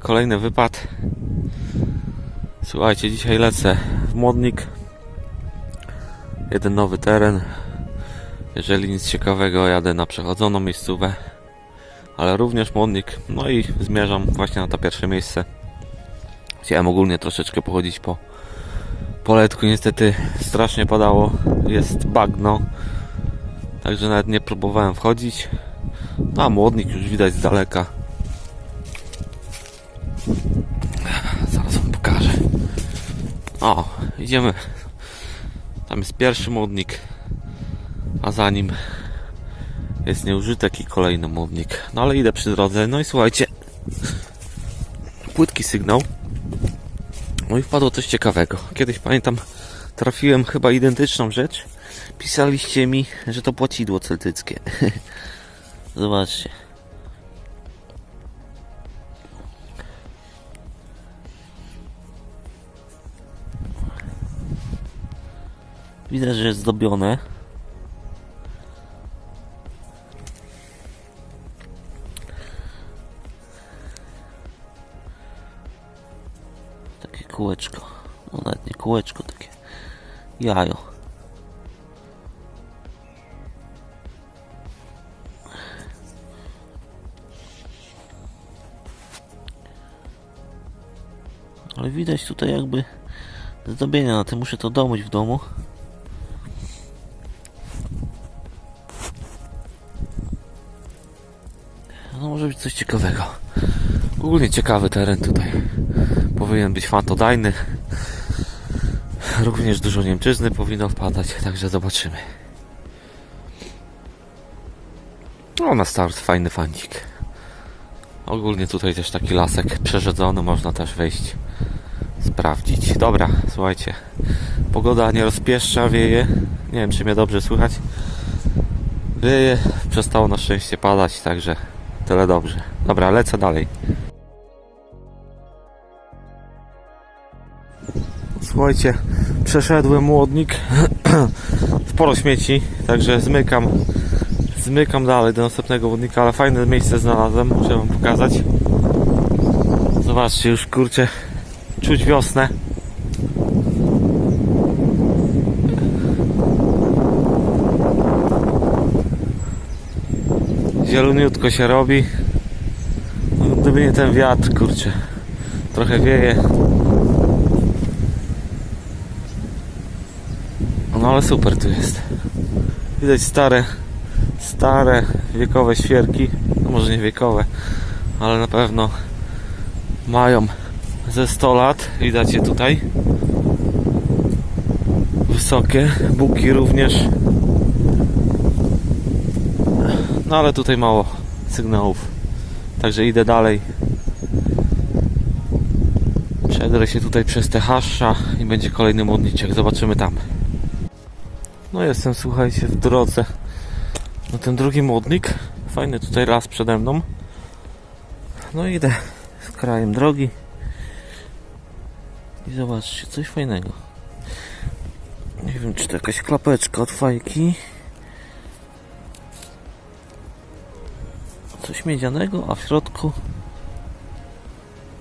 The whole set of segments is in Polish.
Kolejny wypad. Słuchajcie, dzisiaj lecę w Modnik. Jeden nowy teren. Jeżeli nic ciekawego, jadę na przechodzoną miejscówę. Ale również Modnik. No i zmierzam właśnie na to pierwsze miejsce. Chciałem ogólnie troszeczkę pochodzić po poletku. Niestety strasznie padało. Jest bagno. Także nawet nie próbowałem wchodzić. No a Modnik już widać z daleka. O, idziemy. Tam jest pierwszy modnik, a za nim jest nieużytek i kolejny modnik. No ale idę przy drodze. No i słuchajcie, płytki sygnał. No i wpadło coś ciekawego. Kiedyś pamiętam, trafiłem chyba identyczną rzecz. Pisaliście mi, że to płacidło celtyckie. Zobaczcie. Widać, że jest zdobione. Takie kółeczko. No nawet nie kółeczko, takie jajo. Ale widać tutaj jakby zdobienia na tym. Muszę to domyć w domu. Ciekawego. Ogólnie ciekawy teren tutaj. Powinien być fantodajny. Również dużo Niemczyzny powinno wpadać, także zobaczymy. No na start fajny fanik. Ogólnie tutaj też taki lasek przerzedzony, można też wejść, sprawdzić. Dobra, słuchajcie. Pogoda nie rozpieszcza, wieje. Nie wiem czy mnie dobrze słychać. Wieje, przestało na szczęście padać, także tyle dobrze. Dobra, lecę dalej. Słuchajcie, przeszedłem młodnik. Sporo śmieci, także zmykam. Zmykam dalej do następnego wodnika, ale fajne miejsce znalazłem, muszę wam pokazać. Zobaczcie, już kurczę, czuć wiosnę. Zieloniutko się robi. No, Gdyby nie ten wiatr, kurczę, trochę wieje. No ale super tu jest. Widać stare, stare, wiekowe świerki. No może nie wiekowe, ale na pewno mają ze 100 lat. Widać je tutaj. Wysokie, buki również. No ale tutaj mało sygnałów. Także idę dalej. Przedrę się tutaj przez te haszcza i będzie kolejny modniczek. Zobaczymy tam. No jestem, słuchajcie, w drodze na ten drugi modnik. Fajny tutaj las przede mną. No idę z krajem drogi. I zobaczcie, coś fajnego. Nie wiem, czy to jakaś klapeczka od fajki. Coś miedzianego, a w środku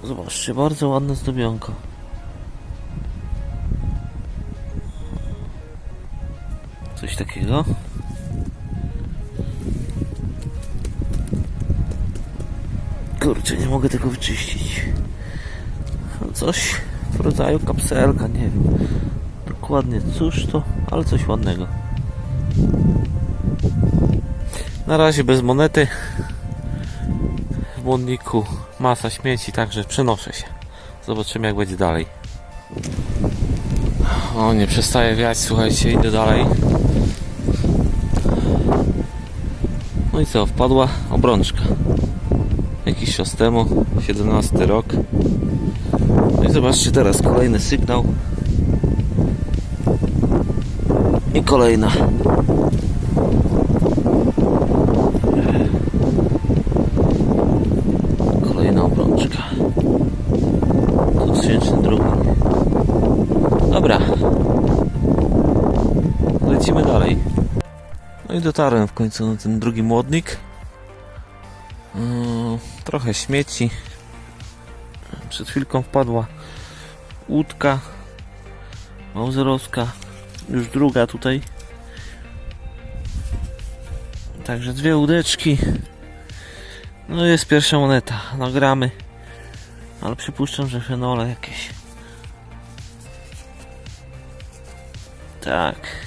Zobaczcie, bardzo ładne zdobionko. Coś takiego. Kurczę, nie mogę tego wyczyścić. Coś w rodzaju kapselka, nie wiem. Dokładnie cóż to, ale coś ładnego. Na razie bez monety. Błonniku masa śmieci, także przenoszę się. Zobaczymy jak będzie dalej. O, nie przestaje wiać, słuchajcie, idę dalej. No i co, wpadła obrączka. Jakiś czas temu, 17 rok. No i zobaczcie teraz kolejny sygnał. I. Kolejna obrączka. 2002. Dobra. Lecimy dalej. No i dotarłem w końcu na ten drugi młodnik. Mm, trochę śmieci. Przed chwilką wpadła łódka małzerowska. Już druga tutaj. Także dwie łódeczki. No jest pierwsza moneta. Nagramy. Ale przypuszczam, że fenole jakieś. Tak.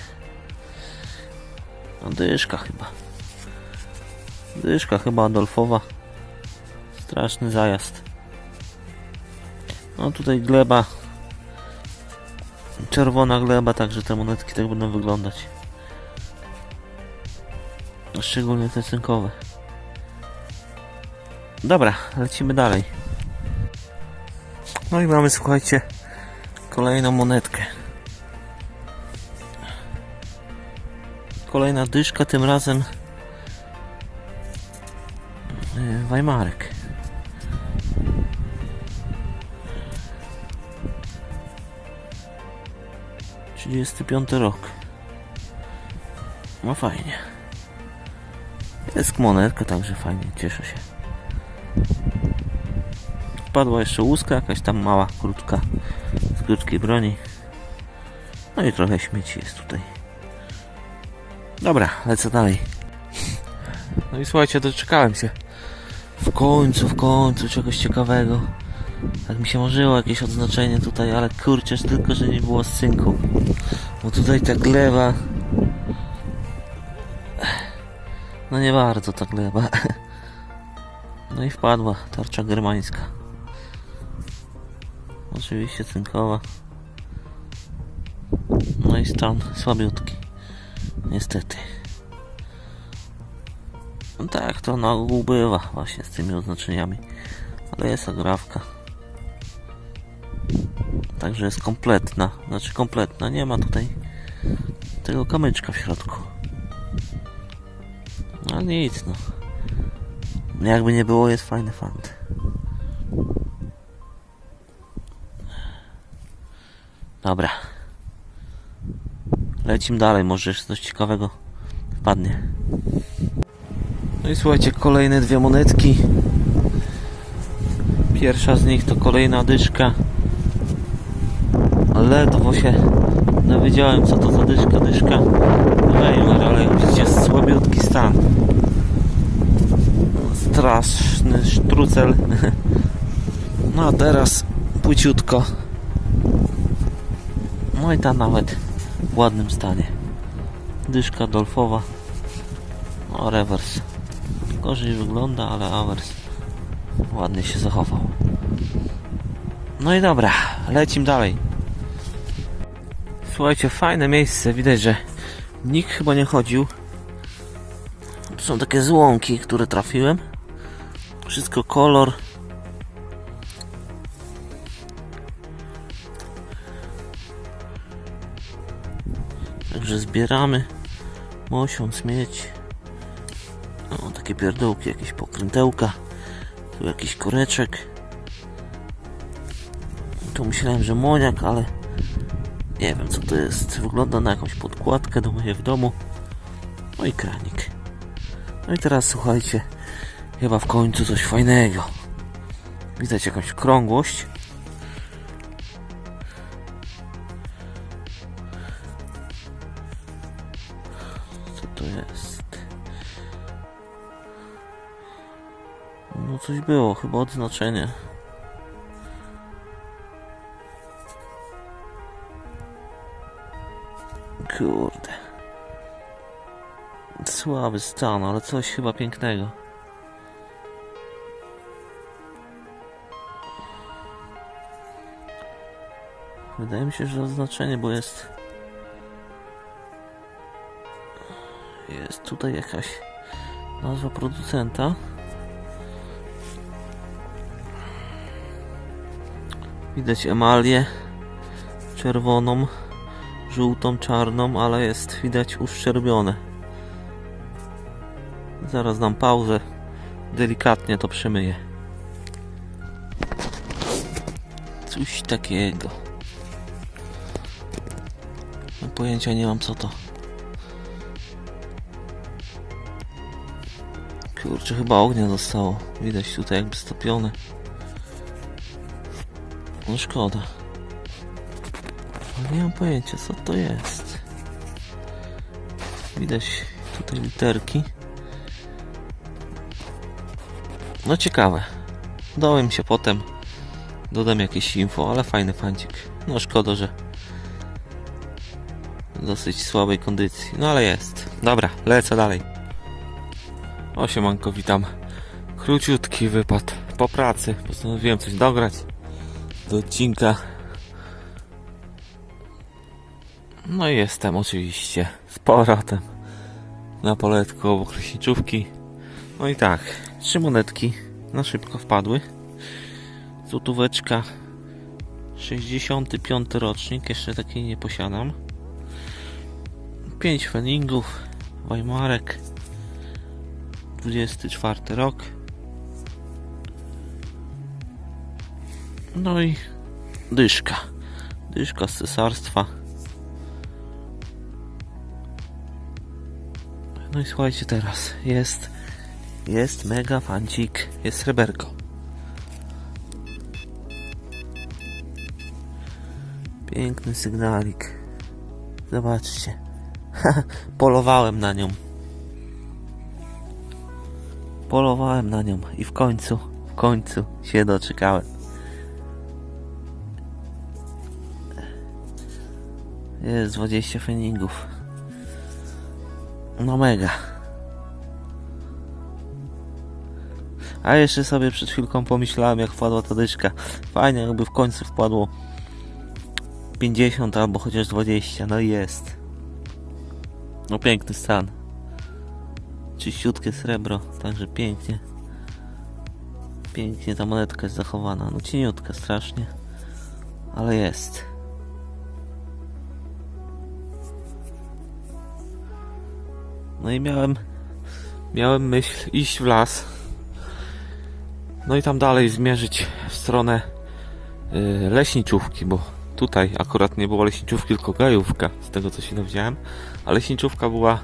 Dyszka chyba. Dyszka chyba Adolfowa. Straszny zajazd. No tutaj gleba. Czerwona gleba, także te monetki tak będą wyglądać. Szczególnie te cynkowe. Dobra, lecimy dalej. No i mamy, słuchajcie, kolejną monetkę. Kolejna dyszka, tym razem yy, Weimarek. Trzydziesty piąty rok. No fajnie. Jest monetka, także fajnie, cieszę się. Wpadła jeszcze łuska, jakaś tam mała, krótka, z krótkiej broni. No i trochę śmieci jest tutaj. Dobra, lecę dalej. No i słuchajcie, doczekałem się. W końcu, w końcu czegoś ciekawego. Tak mi się marzyło jakieś odznaczenie tutaj, ale kurczę, tylko że nie było synku. Bo tutaj ta gleba... No nie bardzo ta gleba. No i wpadła tarcza germańska. Oczywiście cynkowa. No i stan słabiutki. Niestety. No tak, to na ogół bywa właśnie z tymi oznaczeniami. Ale jest agrawka. Także jest kompletna. Znaczy kompletna. Nie ma tutaj tego kamyczka w środku. No nic no. Jakby nie było, jest fajny fant. Dobra. Lecimy dalej, może jeszcze coś ciekawego wpadnie. No i słuchajcie, kolejne dwie monetki. Pierwsza z nich to kolejna dyszka. Ledwo się dowiedziałem co to za dyszka, dyszka. Weimar, ale widzicie słabiutki stan. Straszny sztrucel. No a teraz płyciutko. No i ta nawet w ładnym stanie. Dyszka dolfowa. No rewers. Gorzej wygląda, ale awers ładnie się zachował. No i dobra, lecimy dalej. Słuchajcie, fajne miejsce. Widać, że nikt chyba nie chodził. Są takie złąki, które trafiłem. Wszystko kolor. Także zbieramy mosiąc mieć. O, takie pierdółki, jakieś pokrętełka. Tu jakiś koreczek. Tu myślałem, że moniak, ale nie wiem co to jest. Wygląda na jakąś podkładkę do mnie w domu. No i kranik. No i teraz słuchajcie, chyba w końcu coś fajnego. Widać jakąś krągłość. Było, chyba odznaczenie. Kurde. Słaby stan, ale coś chyba pięknego. Wydaje mi się, że oznaczenie, bo jest. Jest tutaj jakaś nazwa producenta. Widać emalię czerwoną, żółtą, czarną, ale jest widać uszczerbione. Zaraz dam pauzę. Delikatnie to przemyję. Coś takiego. No, pojęcia nie mam co to. Kurczę, chyba ognia zostało. Widać tutaj jakby stopione. No szkoda. Nie mam pojęcia co to jest. Widać tutaj literki. No ciekawe. Dałem się potem. Dodam jakieś info, ale fajny fancik. No szkoda, że w dosyć słabej kondycji. No ale jest. Dobra, lecę dalej. O siemanko, witam. Króciutki wypad po pracy. Postanowiłem coś dograć do odcinka. No i jestem oczywiście z powrotem na poletku obok leśniczówki. No i tak, trzy monetki na szybko wpadły. Złotóweczka 65 rocznik, jeszcze takiej nie posiadam. 5 feningów, Weimarek 24 rok. No i dyszka. Dyszka z cesarstwa. No i słuchajcie teraz, jest jest mega fancik, jest sreberko. Piękny sygnalik. Zobaczcie. Polowałem na nią. Polowałem na nią i w końcu, w końcu się doczekałem. Jest 20 feningów. No mega. A jeszcze sobie przed chwilką pomyślałem, jak wpadła ta dyszka. Fajnie, jakby w końcu wpadło 50 albo chociaż 20. No jest. No piękny stan. Czyściutkie srebro, także pięknie. Pięknie ta monetka jest zachowana. No cieniutka strasznie, ale jest. No i miałem miałem myśl iść w las. No i tam dalej zmierzyć w stronę y, leśniczówki, bo tutaj akurat nie było leśniczówki, tylko gajówka, z tego co się dowiedziałem. A leśniczówka była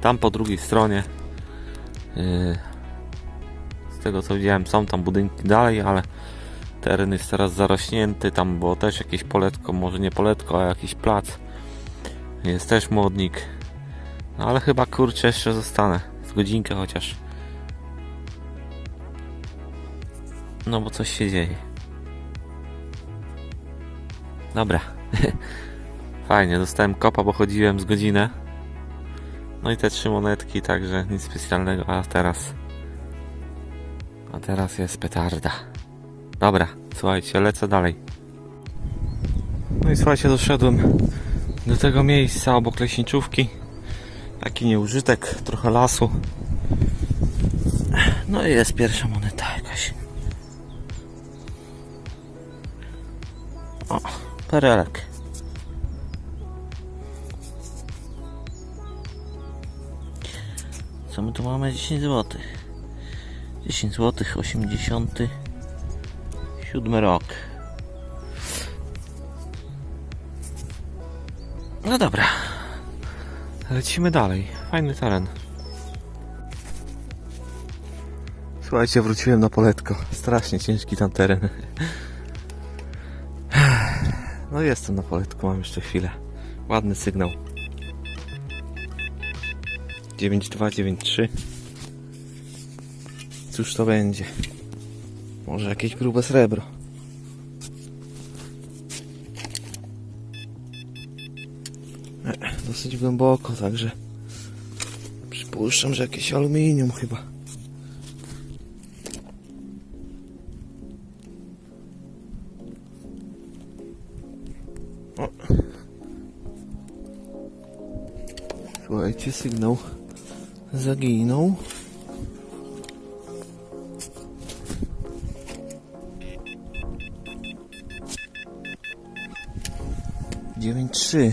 tam po drugiej stronie. Yy, Z tego co widziałem, są tam budynki dalej, ale teren jest teraz zarośnięty. Tam było też jakieś poletko, może nie poletko, a jakiś plac. Jest też modnik. No ale chyba kurczę jeszcze zostanę. Z godzinkę chociaż. No bo coś się dzieje. Dobra. Fajnie, dostałem kopa, bo chodziłem z godzinę. No i te trzy monetki, także nic specjalnego, a teraz... A teraz jest petarda. Dobra, słuchajcie, lecę dalej. No i słuchajcie, doszedłem do tego miejsca obok leśniczówki. Taki nieużytek, trochę lasu. No i jest pierwsza moneta jakaś. O, perelek. Co my tu mamy? 10 zł. 10 zł, 87 rok. No dobra. Lecimy dalej. Fajny teren. Słuchajcie, wróciłem na poletko. Strasznie ciężki tam teren. No jestem na poletku, mam jeszcze chwilę. Ładny sygnał. 9293 Cóż to będzie? Może jakieś grube srebro. Dosyć głęboko, także przypuszczam, że jakieś aluminium chyba. O. Słuchajcie, sygnał zaginął. Dziewięć trzy.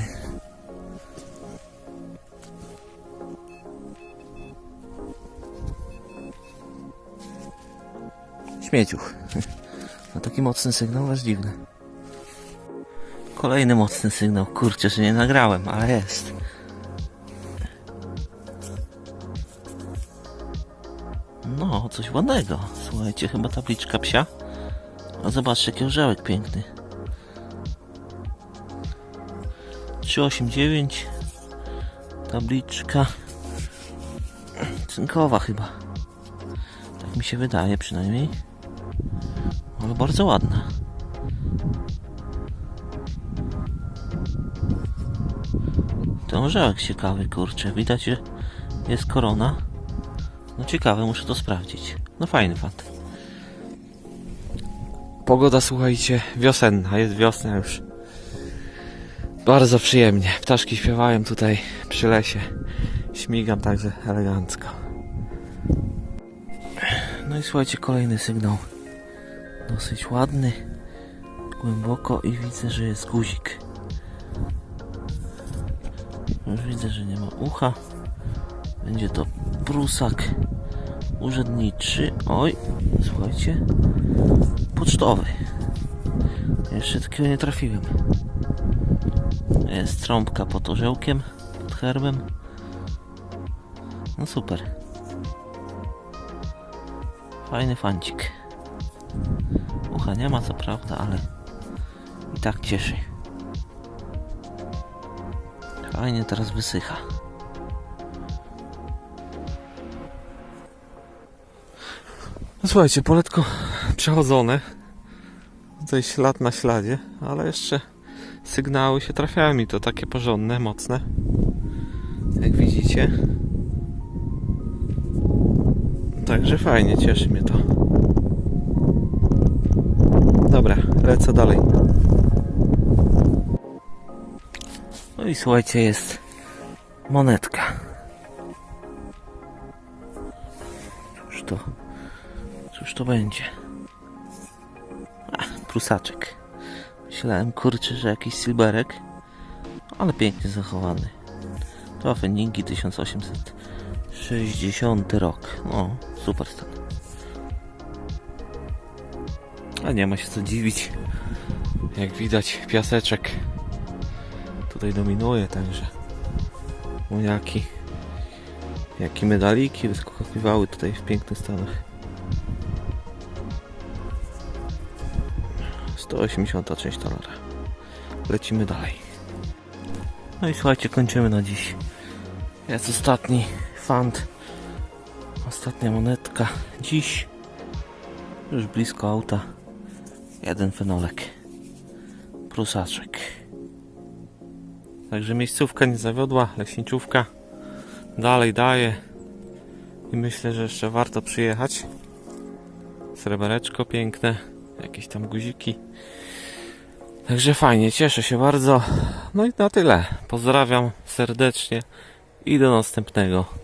Śmieciuch. No taki mocny sygnał, aż dziwny. Kolejny mocny sygnał. Kurczę, że nie nagrałem, ale jest. No, coś ładnego. Słuchajcie, chyba tabliczka psia. A zobaczcie, jaki orzełek piękny. 389 tabliczka cynkowa chyba. Tak mi się wydaje przynajmniej bardzo ładna ten orzełek ciekawy kurczę widać że jest korona no ciekawe muszę to sprawdzić no fajny fant Pogoda, słuchajcie, wiosenna, jest wiosna już. Bardzo przyjemnie. Ptaszki śpiewają tutaj przy lesie. Śmigam także elegancko. No i słuchajcie, kolejny sygnał. Dosyć ładny, głęboko i widzę, że jest guzik. Już widzę, że nie ma ucha. Będzie to prusak urzędniczy. Oj, słuchajcie, pocztowy. Jeszcze takiego nie trafiłem. Jest trąbka pod orzełkiem, pod herbem. No super. Fajny fancik. Nie ma co prawda, ale i tak cieszy. Fajnie teraz wysycha. No słuchajcie, poletko przechodzone. Tutaj ślad na śladzie, ale jeszcze sygnały się trafiają mi to takie porządne, mocne. Jak widzicie. Także fajnie, cieszy mnie to. Dobra, lecę dalej. No i słuchajcie, jest monetka. Cóż to, cóż to będzie? Prusaczek. Myślałem, kurczę, że jakiś silberek, ale pięknie zachowany. To Feningi 1860 rok. No, super stan. A nie ma się co dziwić. Jak widać, piaseczek tutaj dominuje, także uniaki, jak i medaliki wyskakiwały tutaj w pięknych stanach. 183 dolara. Lecimy dalej. No i słuchajcie, kończymy na dziś. Jest ostatni fant. Ostatnia monetka. Dziś już blisko auta. Jeden fenolek. Prusaczek. Także miejscówka nie zawiodła, leśniczówka dalej daje i myślę, że jeszcze warto przyjechać. Srebereczko piękne, jakieś tam guziki. Także fajnie, cieszę się bardzo. No i na tyle. Pozdrawiam serdecznie i do następnego.